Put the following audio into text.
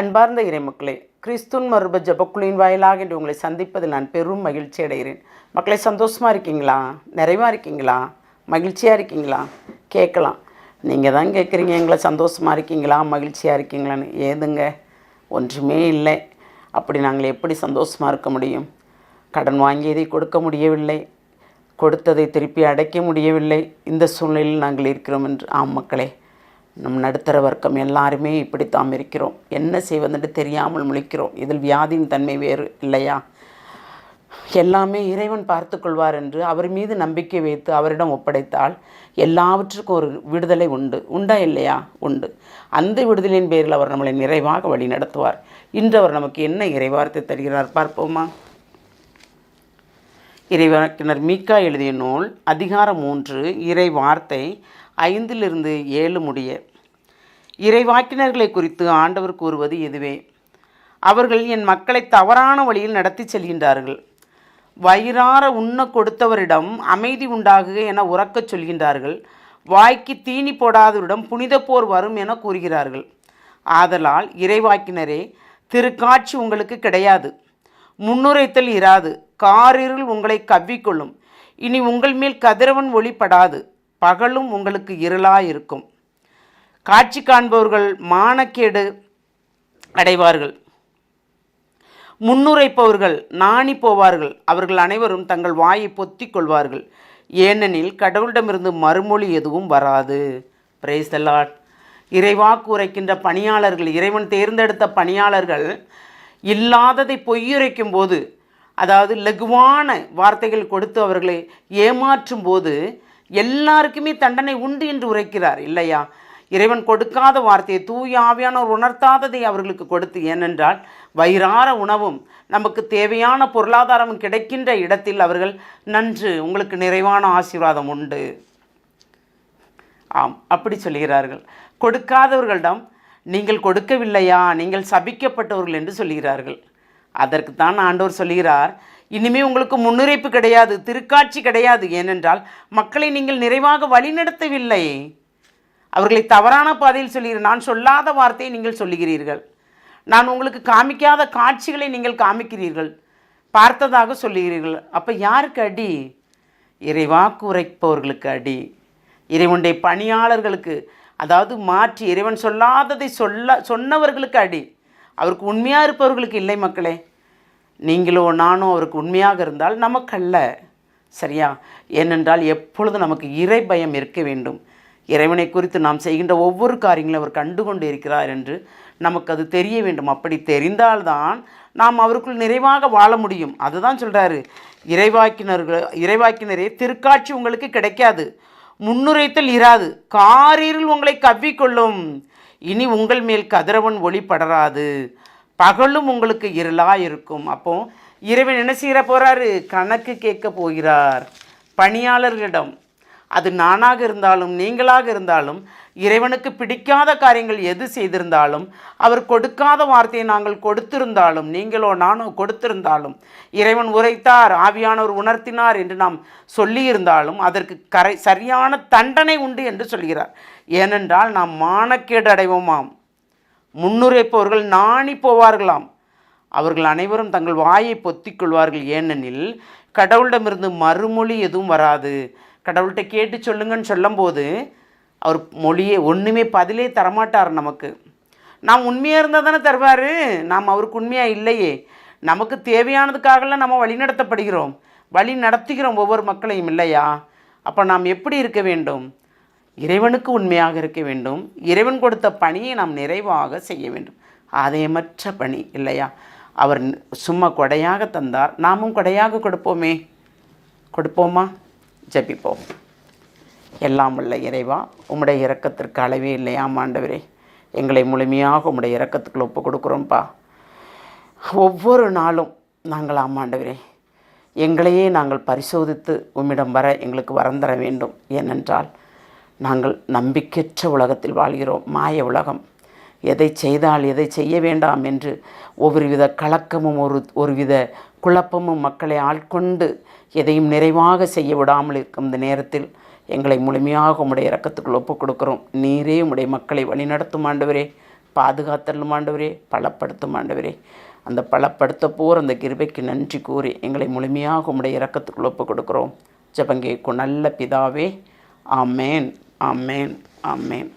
அன்பார்ந்த இறைமக்களே கிறிஸ்துன் மறுப ஜபக்குழுவின் வாயிலாக என்று உங்களை சந்திப்பதில் நான் பெரும் மகிழ்ச்சி அடைகிறேன். மக்களை சந்தோஷமாக இருக்கீங்களா? நிறைவாக இருக்கீங்களா? மகிழ்ச்சியாக இருக்கீங்களா? கேட்கலாம். நீங்கள் தான் கேட்குறீங்க எங்களை சந்தோஷமாக இருக்கீங்களா? மகிழ்ச்சியாக இருக்கீங்களான்னு. ஏதுங்க? ஒன்றுமே இல்லை. அப்படி நாங்கள் எப்படி சந்தோஷமாக இருக்க முடியும்? கடன் வாங்கியதை கொடுக்க முடியவில்லை. கொடுத்ததை திருப்பி அடைக்க முடியவில்லை. இந்த சூழ்நிலையில் நாங்கள் இருக்கிறோம் என்று. ஆம் மக்களே. நம் நடுத்தர வர்க்கம் எல்லாருமே இப்படித்தாம் இருக்கிறோம். என்ன செய்வதென்று தெரியாமல் முழிக்கிறோம். இதில் வியாதியின் தன்மை வேறு இல்லையா? எல்லாமே இறைவன் பார்த்து கொள்வார் என்று அவர் மீது நம்பிக்கை வைத்து அவரிடம் ஒப்படைத்தால் எல்லாவற்றுக்கும் ஒரு விடுதலை உண்டு. உண்டா இல்லையா? உண்டு. அந்த விடுதலையின் பேரில் அவர் நம்மளை நிறைவாக வழி நடத்துவார் இன்று அவர் நமக்கு என்ன இறைவார்த்தை தருகிறார் பார்ப்போமா? இறைவாக்கினர் மீக்கா எழுதிய நூல் அதிகாரம் மூன்று இறை வார்த்தை ஐந்திலிருந்து ஏழு முடிய. இறைவாக்கினர்களை குறித்து ஆண்டவர் கூறுவது இதுவே அவர்கள் என் மக்களை தவறான வழியில் நடத்தி செல்கின்றார்கள். வயிறார உண்ண கொடுத்தவரிடம் அமைதி உண்டாகுக என உறக்கச் சொல்கின்றார்கள். வாய்க்கு தீனி போடாதவரிடம் புனித போர் வரும் என கூறுகிறார்கள். ஆதலால் இறைவாக்கினரே திருக்காட்சி உங்களுக்கு கிடையாது. முன்னுரைத்தல் இராது. காரிருள் உங்களை கவ்விக்கொள்ளும். இனி உங்கள் மேல் கதிரவன் ஒளிப்படாது. பகலும் உங்களுக்கு இருளாயிருக்கும். காட்சி காண்பவர்கள் மானக்கேடு அடைவார்கள். முன்னுரைப்பவர்கள் நாணி போவார்கள். அவர்கள் அனைவரும் தங்கள் வாயை பொத்திக் கொள்வார்கள். ஏனெனில் கடவுளிடமிருந்து மறுமொழி எதுவும் வராது. பிரேஸ் லார்ட் இறைவாக்கு உரைக்கின்ற பணியாளர்கள் இறைவன் தேர்ந்தெடுத்த பணியாளர்கள் இல்லாததை பொய்யுரைக்கும் போது அதாவது லகுவான வார்த்தைகள் கொடுத்து அவர்களை ஏமாற்றும் போது எல்லாருக்குமே தண்டனை உண்டு என்று உரைக்கிறார் இல்லையா? இறைவன் கொடுக்காத வார்த்தையை தூய ஆவியானோர் உணர்த்தாததை அவர்களுக்கு கொடுத்து ஏனென்றால் வயிறார உணவும் நமக்கு தேவையான பொருளாதாரமும் கிடைக்கின்ற இடத்தில் அவர்கள் நன்று உங்களுக்கு நிறைவான ஆசீர்வாதம் உண்டு. ஆம் அப்படி சொல்கிறார்கள். கொடுக்காதவர்களிடம் நீங்கள் கொடுக்கவில்லையா? நீங்கள் சபிக்கப்பட்டவர்கள் என்று சொல்கிறார்கள். அதற்கு தான் ஆண்டவர் சொல்கிறார் இனிமே உங்களுக்கு முன்னுரைப்பு கிடையாது திருக்காட்சி கிடையாது. ஏனென்றால் மக்களை நீங்கள் நிறைவாக வழிநடத்தவில்லை. அவர்களை தவறான பாதையில் சொல்கிறேன் நான் சொல்லாத வார்த்தையை நீங்கள் சொல்லுகிறீர்கள். நான் உங்களுக்கு காமிக்காத காட்சிகளை நீங்கள் காமிக்கிறீர்கள். பார்த்ததாக சொல்லுகிறீர்கள். அப்போ யாருக்கு அடி? இறைவா குறைப்பவர்களுக்கு அடி. இறைவனுடைய பணியாளர்களுக்கு அதாவது மாற்றி இறைவன் சொல்லாததை சொல்ல சொன்னவர்களுக்கு அடி. அவருக்கு உண்மையாக இருப்பவர்களுக்கு இல்லை மக்களே. நீங்களோ நானும் அவருக்கு உண்மையாக இருந்தால் நமக்கல்ல. சரியா? ஏனென்றால் எப்பொழுது நமக்கு இறை பயம் இருக்க வேண்டும். இறைவனை குறித்து நாம் செய்கின்ற ஒவ்வொரு காரியங்களும் அவர் கண்டு கொண்டு இருக்கிறார் என்று நமக்கு அது தெரிய வேண்டும். அப்படி தெரிந்தால்தான் நாம் அவருக்குள் நிறைவாக வாழ முடியும். அதுதான் சொல்கிறாரு இறைவாக்கினர்கள் இறைவாக்கினரே திருக்காட்சி உங்களுக்கு கிடைக்காது. முன்னுரைத்தல் இராது. காரில் உங்களை கவ்விக்கொள்ளும். இனி உங்கள் மேல் கதிரவன் ஒளி படராது. பகலும் உங்களுக்கு இருளாக இருக்கும். அப்போ இறைவன் என்ன செய்கிற போகிறாரு கணக்கு கேட்க போகிறார். பணியாளர்களிடம் அது நானாக இருந்தாலும் நீங்களாக இருந்தாலும் இறைவனுக்கு பிடிக்காத காரியங்கள் எது செய்திருந்தாலும் அவர் கொடுக்காத வார்த்தையை நாங்கள் கொடுத்திருந்தாலும் நீங்களோ நானோ கொடுத்திருந்தாலும் இறைவன் உரைத்தார் ஆவியானவர் உணர்த்தினார் என்று நாம் சொல்லியிருந்தாலும் அதற்கு கரை சரியான தண்டனை உண்டு என்று சொல்கிறார். ஏனென்றால் நாம் மானக்கேடு அடைவோமாம். முன்னுரைப்பவர்கள் நாணி போவார்களாம். அவர்கள் அனைவரும் தங்கள் வாயை பொத்திக் கொள்வார்கள். ஏனெனில் கடவுளிடமிருந்து மறுமொழி எதுவும் வராது. கடவுள்கிட்ட கேட்டு சொல்லுங்கன்னு சொல்லும்போது அவர் மொழியே ஒன்றுமே பதிலே தரமாட்டார் நமக்கு. நாம் உண்மையாக இருந்தால் தானே தருவார்? நாம் அவருக்கு உண்மையாக இல்லையே. நமக்கு தேவையானதுக்காகலாம் நம்ம வழி நடத்தப்படுகிறோம். வழி நடத்துகிறோம் ஒவ்வொரு மக்களையும் இல்லையா? அப்போ நாம் எப்படி இருக்க வேண்டும்? இறைவனுக்கு உண்மையாக இருக்க வேண்டும். இறைவன் கொடுத்த பணியை நாம் நிறைவாக செய்ய வேண்டும். ஆதாயமற்ற பணி இல்லையா? அவர் சும்மா கொடையாக தந்தார். நாமும் கொடையாக கொடுப்போமே. கொடுப்போமா? ஜபிப்போம். எல்லாம் உள்ள இறைவா உம்முடைய இறக்கத்திற்கு அளவே இல்லையா ஆண்டவரே. எங்களை முழுமையாக உம்முடைய இறக்கத்துக்குள்ள ஒப்பு கொடுக்குறோம்ப்பா ஒவ்வொரு நாளும் நாங்கள் ஆமாண்டவரே எங்களையே நாங்கள் பரிசோதித்து உம்மிடம் வர எங்களுக்கு வரந்தர வேண்டும். ஏனென்றால் நாங்கள் நம்பிக்கையற்ற உலகத்தில் வாழ்கிறோம் மாய உலகம். எதை செய்தால் எதை செய்ய வேண்டாம் என்று ஒவ்வொருவித கலக்கமும் ஒரு ஒருவித குழப்பமும் மக்களை ஆட்கொண்டு எதையும் நிறைவாக செய்ய விடாமல் இருக்கும் இந்த நேரத்தில் எங்களை முழுமையாக உடைய இரக்கத்துக்குள் ஒப்புக் கொடுக்கிறோம் நீரே உடைய மக்களை வழிநடத்தும் ஆண்டவரே பாதுகாத்தலும் ஆண்டவரே பலப்படுத்தும் ஆண்டவரே. அந்த பலப்படுத்த போர் அந்த கிருபைக்கு நன்றி கூறி எங்களை முழுமையாக உடைய இரக்கத்துக்குள் ஒப்புக் கொடுக்குறோம் ஜெபங்கேக்கும் நல்ல பிதாவே ஆமேன். ஆமேன் ஆமேன்